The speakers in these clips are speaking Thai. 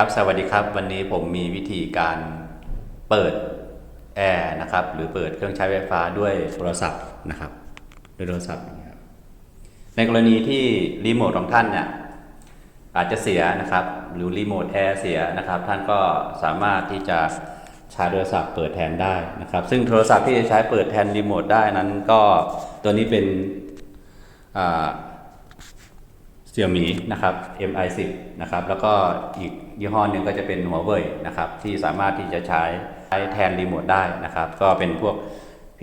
ครับ สวัสดีครับ วันนี้ผมมีวิธีการเปิดแอร์นะครับ หรือเปิดเครื่องใช้ไฟฟ้าด้วยโทรศัพท์นะครับด้วยโทรศัพท์อย่างเงี้ยครับในกรณีที่รีโมทของท่านเนี่ยอาจจะเสียนะครับ หรือรีโมทแอร์เสียนะครับ ท่านก็สามารถที่จะใช้โทรศัพท์เปิดแทนได้นะครับ ซึ่งโทรศัพท์ที่จะใช้เปิดแทนรีโมทได้นั้นก็ตัวนี้เป็นอ่า เสี่ยมีนะครับ MI 10 นะครับ แล้วก็อีกยี่ห้อหนึ่งก็จะเป็นหัวเว่ยนะครับ ที่สามารถที่จะใช้ใช้แทนรีโมทได้นะครับ ก็เป็นพวก P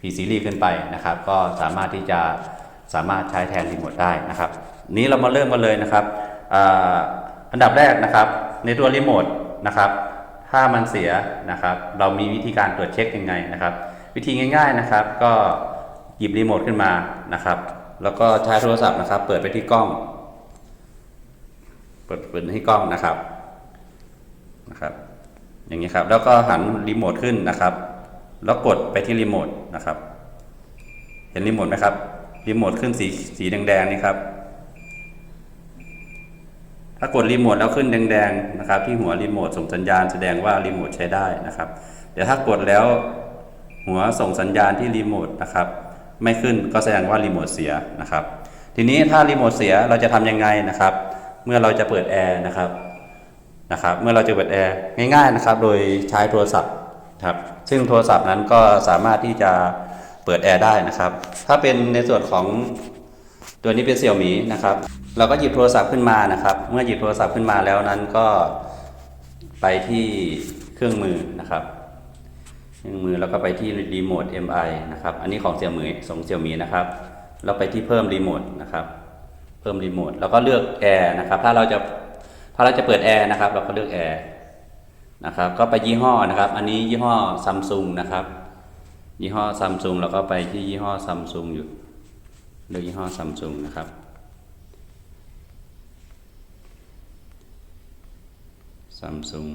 P series ขึ้นไปนะครับ ก็สามารถที่จะสามารถใช้แทนรีโมทได้นะครับ นี้เรามาเริ่มกันเลยนะครับออันดับแรกนะครับ ในตัวรีโมทนะครับ ถ้ามันเสียนะครับ เรามีวิธีการตรวจเช็คยังไงนะครับ วิธีง่าย ๆนะครับ ก็หยิบรีโมทขึ้นมานะครับ แล้วก็ใช้โทรศัพท์นะครับ เปิดไปที่กล้อง เปิดเปิดที่กล้องนะครับนะครับ อย่างนี้ครับ แล้วก็หันรีโมทขึ้นนะครับ แล้วกดไปที่รีโมทนะครับ เห็นรีโมทไหมครับรีโมทขึ้นสีสีแดงๆนี่ครับ ถ้ากดรีโมทแล้วขึ้นแดงๆนะครับ ที่หัวรีโมทส่งสัญญาณแสดงว่ารีโมทใช้ได้นะครับ เดี๋ยวถ้ากดแล้วหัวส่งสัญญาณที่รีโมทนะครับ ไม่ขึ้นก็แสดงว่ารีโมทเสียนะครับ ทีนี้ถ้ารีโมทเสียเราจะทำยังไงนะครับ เมื่อเราจะเปิดแอร์นะครับนะครับ เมื่อเราจะเปิดแอร์ง่ายๆนะครับ โดยใช้โทรศัพท์ครับซึ่งโทรศัพท์นั้นก็สามารถที่จะเปิดแอร์ได้นะครับ ถ้าเป็นในส่วนของตัวนี้เป็นเสี่ยวหมีนะครับ เราก็หยิบโทรศัพท์ขึ้นมานะครับ เมื่อหยิบโทรศัพท์ขึ้นมาแล้วนั้นก็ไปที่เครื่องมือนะครับ เครื่องมือแล้วก็ไปที่รีโมท MI นะครับ อันนี้ของเสี่ยวหมีของเสี่ยมีนะครับเราไปที่เพิ่มรีโมทนะครับ เพิ่มรีโมทแล้วก็เลือกแอร์นะครับ ถ้าเราจะถ้าเราจะเปิดแอร์นะครับ เราก็เลือกแอร์นะครับ ก็ไปยี่ห้อนะครับ อันนี้ยี่ห้อซัมซุงนะครับ ยี่ห้อซัมซุงแล้วก็ไปที่ยี่ห้อซัมซุงอยู่เลือกยี่ห้อซัมซุงนะครับซัมซุง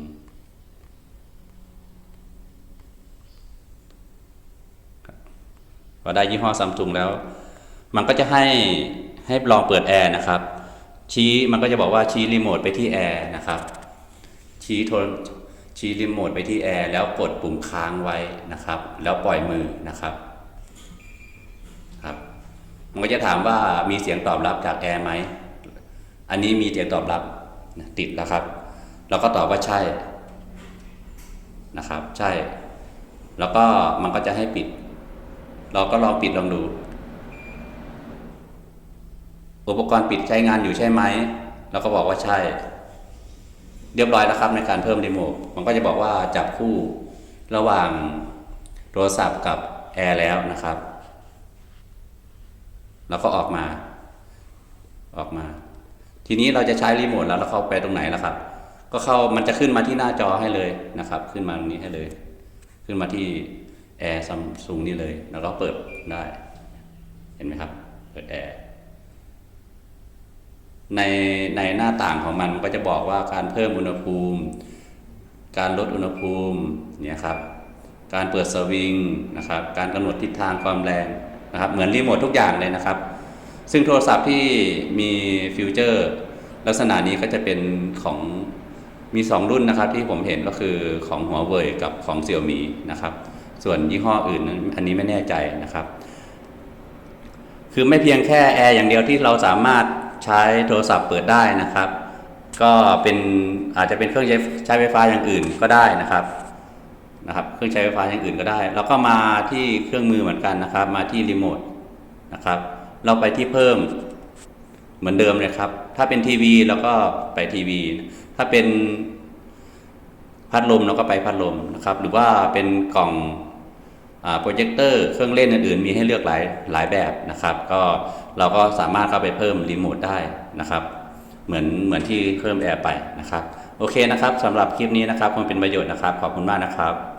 พอได้ยี่ห้อซัมซุงแล้ว มันก็จะให้ให้ลองเปิดแอร์นะครับ ชี้มันก็จะบอกว่าชี้รีโมทไปที่แอร์นะครับ ชี้โทรชี้รีโมทไปที่แอร์แล้วกดปุ่มค้างไว้นะครับ แล้วปล่อยมือนะครับครับ มันก็จะถามว่ามีเสียงตอบรับจากแอร์ไหมอันนี้มีเสียงตอบรับติดแล้วครับ เราก็ตอบว่าใช่นะครับ ใช่ แล้วก็มันก็จะให้ปิด เราก็ลองปิดลองดู อุปกรณ์ปิดใช้งานอยู่ใช่ไหมเราก็บอกว่าใช่ เรียบร้อยแล้วครับในการเพิ่มรีโมทมันก็จะบอกว่าจับคู่ระหว่างโทรศัพท์กับแอร์แล้วนะครับแล้วก็ออกมา ออกมา ทีนี้เราจะใช้รีโมทแล้วเราเข้าไปตรงไหนแล่ะครับ ก็เข้ามันจะขึ้นมาที่หน้าจอให้เลยนะครับ ขึ้นมาตรงนี้ให้เลย ขึ้นมาที่ แอร์ซัมซุงนี่เลย แล้วก็เปิดได้ เห็นไหมครับ เปิดแอร์ ในในหน้าต่างของมันก็จะบอกว่าการเพิ่มอุณหภูมิ การลดอุณหภูมิเนี่ยครับ การเปิดสวิงนะครับ การกำหนดทิศทางความแรงนะครับ เหมือนรีโมททุกอย่างเลยนะครับ ซึ่งโทรศัพท์ที่มีฟิวเจอร์ ลักษณะนี้ก็จะเป็นของมี 2 รุ่นนะครับที่ผมเห็นก็คือของหัวเว่ยกับของเสี่ยวมีนะครับ ส่วนยี่ห้ออื่นอันนี้ไม่แน่ใจนะครับ คือไม่เพียงแค่แอร์อย่างเดียวที่เราสามารถใช้โทรศัพท์เปิดได้นะครับ ก็เป็นอาจจะเป็นเครื่องใช้ใช้ไฟฟ้าอย่างอื่นก็ได้นะครับนะครับ เครื่องใช้ไฟฟ้าอย่างอื่นก็ได้ แล้วก็มาที่เครื่องมือเหมือนกันนะครับ มาที่รีโมทนะครับ เราไปที่เพิ่มเหมือนเดิมเลยครับ ถ้าเป็นทีวีเราก็ไปทีวี ถ้าเป็นพัดลมเราก็ไปพัดลมนะครับ หรือว่าเป็นกล่อง โปรเจคเตอร์เครื่องเล่นอื่นๆ มีให้เลือกหลายหลายแบบนะครับ ก็เราก็สามารถเข้าไปเพิ่มรีโมทได้นะครับ เหมือนเหมือนที่เพิ่มแอร์ไปนะครับ โอเคนะครับสำหรับคลิปนี้นะครับคงเป็นประโยชน์นะครับ ขอบคุณมากนะครับ